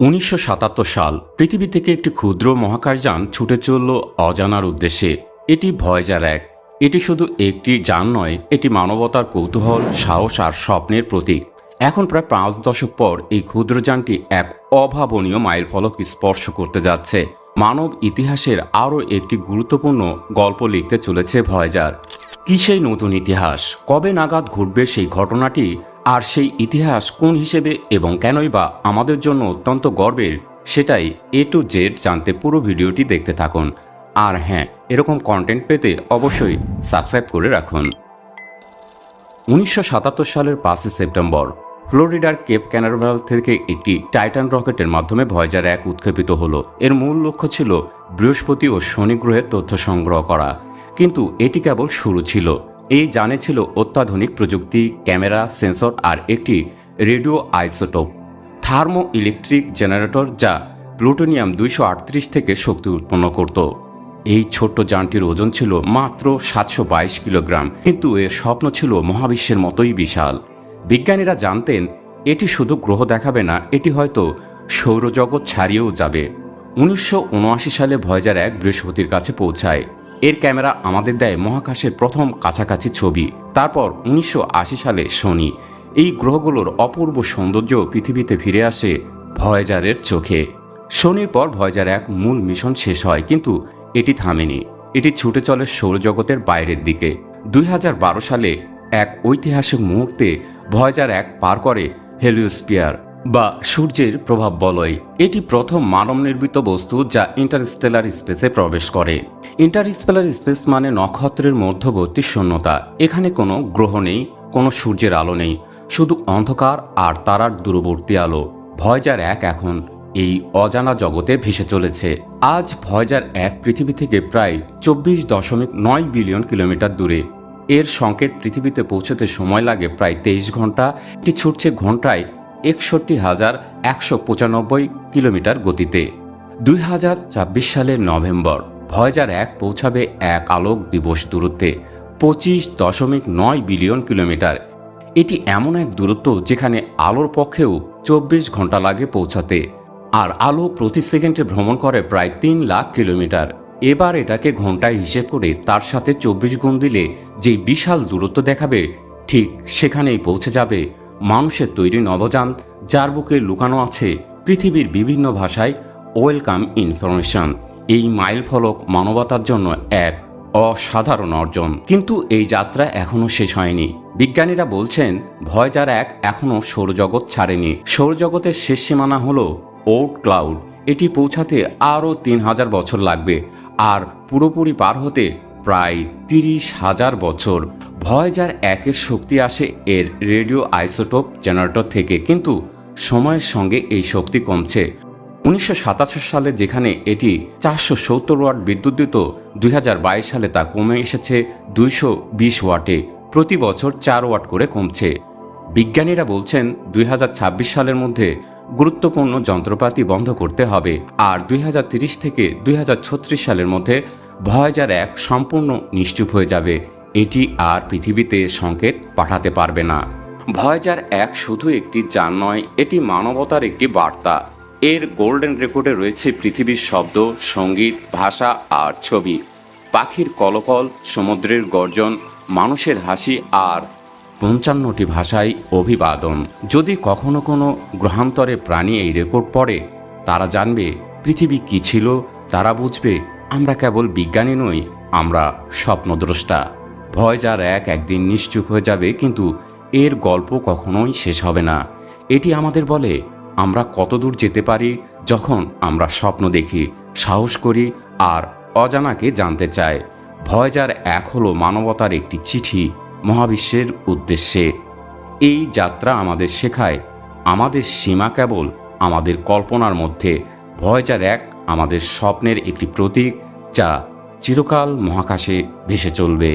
উনিশশো সাল, পৃথিবী থেকে একটি ক্ষুদ্র মহাকাশযান ছুটে চলল অজানার উদ্দেশ্যে। এটি ভয়েজার এক। এটি শুধু একটি যান নয়, এটি মানবতার কৌতূহল, সাহস আর স্বপ্নের প্রতীক। এখন প্রায় পাঁচ দশক পর এই ক্ষুদ্র যানটি এক অভাবনীয় মাইলফলক স্পর্শ করতে যাচ্ছে। মানব ইতিহাসের আরও একটি গুরুত্বপূর্ণ গল্প লিখতে চলেছে ভয়েজার। কি সেই নতুন ইতিহাস? কবে নাগাদ ঘটবে সেই ঘটনাটি? আর সেই ইতিহাস কোন হিসেবে এবং কেনই বা আমাদের জন্য অত্যন্ত গর্বের, সেটাই এ টু জেড জানতে পুরো ভিডিওটি দেখতে থাকুন। আর হ্যাঁ এরকম কন্টেন্ট পেতে অবশ্যই সাবস্ক্রাইব করে রাখুন। উনিশশো সাতাত্তর সালের পাঁচই সেপ্টেম্বর, ফ্লোরিডার কেপ ক্যানারভাল থেকে একটি টাইটান রকেটের মাধ্যমে ভয়েজার এক উৎক্ষেপিত হলো। এর মূল লক্ষ্য ছিল বৃহস্পতি ও শনি গ্রহের তথ্য সংগ্রহ করা। কিন্তু এটি কেবল শুরু ছিল। এই যানে ছিল অত্যাধুনিক প্রযুক্তি, ক্যামেরা, সেন্সর আর একটি radio isotope thermo electric generator যা প্লুটোনিয়াম দুইশো আটত্রিশ থেকে শক্তি উৎপন্ন করত। এই ছোট্ট যানটির ওজন ছিল মাত্র সাতশো বাইশ কিলোগ্রাম, কিন্তু এর স্বপ্ন ছিল মহাবিশ্বের মতোই বিশাল। বিজ্ঞানীরা জানতেন, এটি শুধু গ্রহ দেখাবে না, এটি হয়তো সৌরজগৎ ছাড়িয়েও যাবে। উনিশশো উনআশি সালে ভয়েজার এক বৃহস্পতির কাছে পৌঁছায়। এর ক্যামেরা আমাদের দেয় মহাকাশের প্রথম কাছাকাছি ছবি। তারপর উনিশশো আশি সালে শনি। এই গ্রহগুলোর অপূর্ব সৌন্দর্য পৃথিবীতে ফিরে আসে ভয়েজারের চোখে। শনির পর ভয়েজার এক মূল মিশন শেষ হয়, কিন্তু এটি থামেনি। এটি ছুটে চলে সৌরজগতের বাইরের দিকে। দুই হাজার বারো সালে এক ঐতিহাসিক মুহূর্তে ভয়েজার এক পার করে হেলিওস্পিয়ার বা সূর্যের প্রভাব বলয়। এটি প্রথম মানব নির্মিত বস্তু যা ইন্টারস্টেলার স্পেসে প্রবেশ করে। ইন্টারস্টেলার স্পেস মানে নক্ষত্রের মধ্যবর্তী শূন্যতা। এখানে কোনো গ্রহ নেই, কোনো সূর্যের আলো নেই, শুধু অন্ধকার আর তারার দূরবর্তী আলো। ভয়জার এক এখন, এই অজানা জগতে ভেসে চলেছে। আজ ভয়জার এক পৃথিবী থেকে প্রায় চব্বিশ দশমিক নয় বিলিয়ন কিলোমিটার দূরে। এর সংকেত পৃথিবীতে পৌঁছতে সময় লাগে প্রায় তেইশ ঘণ্টা। এটি ছুটছে ঘন্টায় একষট্টি হাজার একশো পঁচানব্বই কিলোমিটার গতিতে। দুই হাজার ছাব্বিশ সালের নভেম্বর, ভয়েজার এক পৌঁছাবে এক আলোক দিবস দূরত্বে পঁচিশ দশমিক নয় বিলিয়ন কিলোমিটার। এটি এমন এক দূরত্ব যেখানে আলোর পক্ষেও চব্বিশ ঘণ্টা লাগে পৌঁছাতে, আর আলো প্রতি সেকেন্ডে ভ্রমণ করে প্রায় তিন লাখ কিলোমিটার। এবার এটাকে ঘন্টায় হিসেব করে তার সাথে চব্বিশ গুণ দিলে যে বিশাল দূরত্ব দেখাবে, ঠিক সেখানেই পৌঁছে যাবে মানুষের তৈরি নবযান যার বুকে লুকানো আছে পৃথিবীর বিভিন্ন ভাষায় ওয়েলকাম ইনফরমেশন। এই মাইল ফলক মানবতার জন্য এক অসাধারণ অর্জন। কিন্তু এই যাত্রা এখনও শেষ হয়নি। বিজ্ঞানীরা বলছেন, ভয়জার এক এখনও সৌরজগৎ ছাড়েনি। সৌরজগতের শেষ সীমানা হল ওট ক্লাউড। এটি পৌঁছাতে আরও তিন হাজার বছর লাগবে, আর পুরোপুরি পার হতে প্রায় তিরিশ হাজার বছর। ভয়েজার একের শক্তি আসে এর রেডিও আইসোটোপ জেনারেটর থেকে। কিন্তু সময়ের সঙ্গে এই শক্তি কমছে। উনিশশো সাতাশ সালে যেখানে এটি চারশো সত্তর ওয়াট বিদ্যুৎ দিত, দুই হাজার বাইশ সালে তা কমে এসেছে দুইশো বিশ ওয়াটে। প্রতি বছর চার ওয়াট করে কমছে। বিজ্ঞানীরা বলছেন, দুই হাজার ছাব্বিশ সালের মধ্যে গুরুত্বপূর্ণ যন্ত্রপাতি বন্ধ করতে হবে। আর দুই থেকে দুই হাজার ছত্রিশ সালের মধ্যে ভয়েজার এক সম্পূর্ণ নিশ্চুপ হয়ে যাবে। এটি আর পৃথিবীতে সংকেত পাঠাতে পারবে না। ভয়েজার এক শুধু একটি যান নয়, এটি মানবতার একটি বার্তা। এর গোল্ডেন রেকর্ডে রয়েছে পৃথিবীর শব্দ, সংগীত, ভাষা আর ছবি। পাখির কলকল, সমুদ্রের গর্জন, মানুষের হাসি আর পঞ্চান্নটি ভাষায় অভিবাদন। যদি কখনো কোনো গ্রহান্তরে প্রাণী এই রেকর্ড পড়ে, তারা জানবে পৃথিবী কি ছিল, তারা বুঝবে, আমরা কেবল বিজ্ঞানী নই, আমরা স্বপ্নদ্রষ্টা। ভয় যার এক একদিন নিশ্চুপ হয়ে যাবে, কিন্তু এর গল্প কখনোই শেষ হবে না। এটি আমাদের বলে, আমরা কতদূর যেতে পারি যখন আমরা স্বপ্ন দেখি, সাহস করি আর অজানাকে জানতে চাই। ভয় যার এক হলো মানবতার একটি চিঠি, মহাবিশ্বের উদ্দেশ্যে। এই যাত্রা আমাদের শেখায়, আমাদের সীমা কেবল আমাদের কল্পনার মধ্যে। ভয় যার এক আমাদের স্বপ্নের একটি প্রতীক যা চিরকাল মহাকাশে ভেসে চলবে।